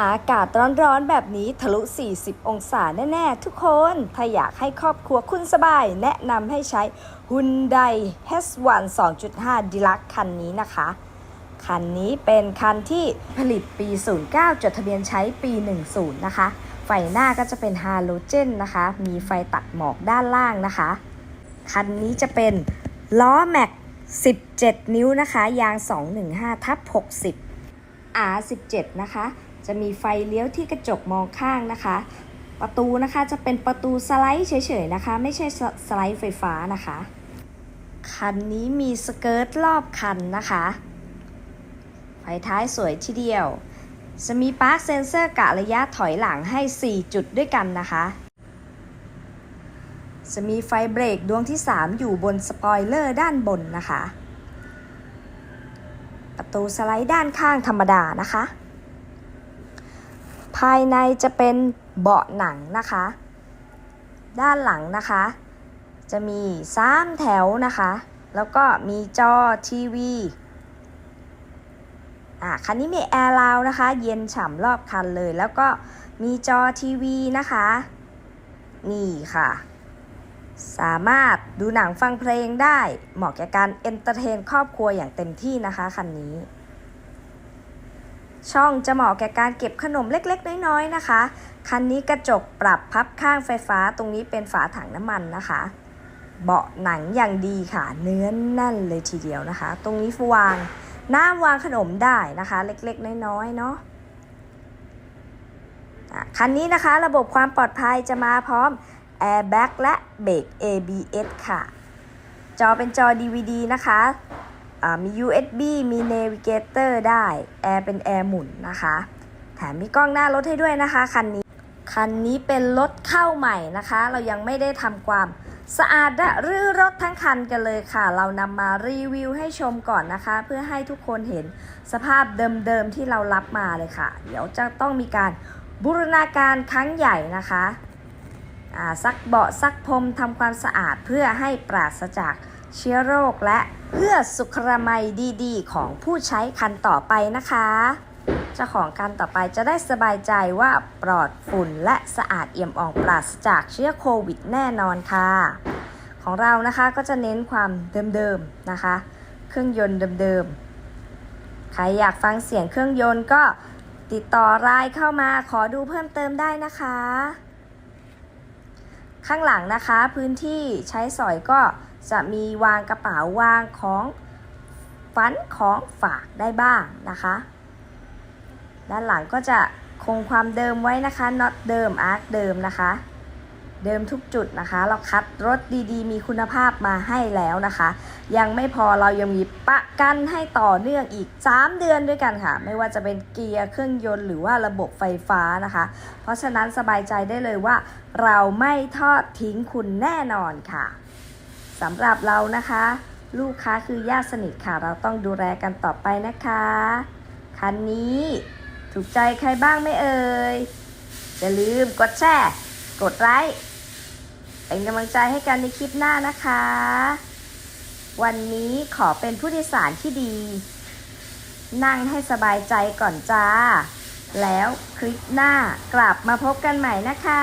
อากาศร้อนๆ แบบนี้ทะลุ 40 องศาแน่ ๆ ทุกคน ถ้าอยากให้ครอบครัวคุณสบาย แนะนำให้ใช้ Hyundai H1 2.5 Deluxe คันนี้นะคะ คันนี้เป็นคันที่ผลิตปี 09 จดทะเบียนใช้ปี 10 นะคะ ไฟหน้าก็จะเป็นฮาโลเจนนะคะ มีไฟตัดหมอกด้านล่างนะคะ คันนี้จะเป็นล้อแม็ก 17 นิ้วนะคะ ยาง 215ทับ60 R17 นะคะ จะมีไฟเลี้ยวที่กระจกมองข้างนะคะ ประตูนะคะจะเป็นประตูสไลด์เฉยๆนะคะ ไม่ใช่สสไลด์ไฟฟ้านะคะ คันนี้มีสเกิร์ตรอบคันนะคะ ไฟท้ายสวยทีเดียว จะมีปาร์คเซนเซอร์กะระยะถอยหลังให้ 4 จุดด้วยกันนะคะจะมีไฟเบรกดวงที่ 3 อยู่บนสปอยเลอร์ด้านบนนะคะ ประตูสไลด์ด้านข้างธรรมดานะคะายในจะเป็นเบาะหนังนะคะ ด้านหลังนะคะ จะมี3แถวนะคะ แล้วก็มีจอทีวีอะคันนี้มีแอร์ราวนะคะ เย็นฉ่ำรอบคันเลย แล้วก็มีจอทีวีนะคะ นี่ค่ะ สามารถดูหนังฟังเพลงได้เหมาะแก่การเอนเตอร์เทนครอบครัวอย่างเต็มที่นะคะคันนี้ ช่องจะเหมาะแก่การเก็บขนมเล็กๆ น้อยๆนะคะ คันนี้กระจกปรับพับข้างไฟฟ้าตรงนี้เป็นฝาถังน้ำมันนะคะ เบาะหนังอย่างดีค่ะ เนื้อแน่นเลยทีเดียวนะคะ ตรงนี้วางน้ำวางขนมได้นะคะ เล็กๆ น้อยๆเนาะคันนี้นะคะระบบความปลอดภัยจะมาพร้อม Airbag และเบรก ABS ค่ะ จอเป็นจอ DVD นะคะ มี USB มี Navigator ได้แอร์เป็นแอร์หมุนนะคะ แถมมีกล้องหน้ารถให้ด้วยนะคะคันนี้ คันนี้เป็นรถเข้าใหม่นะคะ เรายังไม่ได้ทำความสะอาดและรื้อรถทั้งคันกันเลยค่ะ เรานำมารีวิวให้ชมก่อนนะคะ เพื่อให้ทุกคนเห็นสภาพเดิมๆที่เรารับมาเลยค่ะ เดี๋ยวจะต้องมีการบูรณาการครั้งใหญ่นะคะซักเบาะซักพรมทำความสะอาดเพื่อให้ปราศจาก เชื้อโรคและเพื่อสุขอนามัยดีๆ ของผู้ใช้คันต่อไปนะคะ เจ้าของคันต่อไปจะได้สบายใจว่าปลอดฝุ่นและสะอาดเอี่ยมอ่องปราศจากเชื้อโควิดแน่นอนค่ะ ของเรานะคะก็จะเน้นความเดิมๆนะคะ เครื่องยนต์เดิมๆ ใครอยากฟังเสียงเครื่องยนต์ก็ติดต่อไลน์เข้ามาขอดูเพิ่มเติมได้นะคะ ข้างหลังนะคะพื้นที่ใช้สอยก็ จะมีวางกระเป๋าวางของฟันของฝากได้บ้างนะคะ ด้านหลังก็จะคงความเดิมไว้นะคะน็อตเดิมอาร์คเดิมนะคะ เดิมทุกจุดนะคะ เราคัดรถดีๆ มีคุณภาพมาให้แล้วนะคะ ยังไม่พอเรายังมีประกันให้ต่อเนื่องอีก 3 เดือนด้วยกันค่ะ ไม่ว่าจะเป็นเกียร์เครื่องยนต์หรือว่าระบบไฟฟ้านะคะ เพราะฉะนั้นสบายใจได้เลยว่า เราไม่ทอดทิ้งคุณแน่นอนค่ะ สำหรับเรานะคะ ลูกค้าคือญาติสนิทค่ะ เราต้องดูแลกันต่อไปนะคะ คันนี้ถูกใจใครบ้างไม่เอ่ยอย่าลืมกดแชร์กดไลค์เป็นกำลังใจให้กันในคลิปหน้านะคะ วันนี้ขอเป็นผู้โดยสารที่ดี นั่งให้สบายใจก่อนจ้า แล้วคลิปหน้ากลับมาพบกันใหม่นะคะ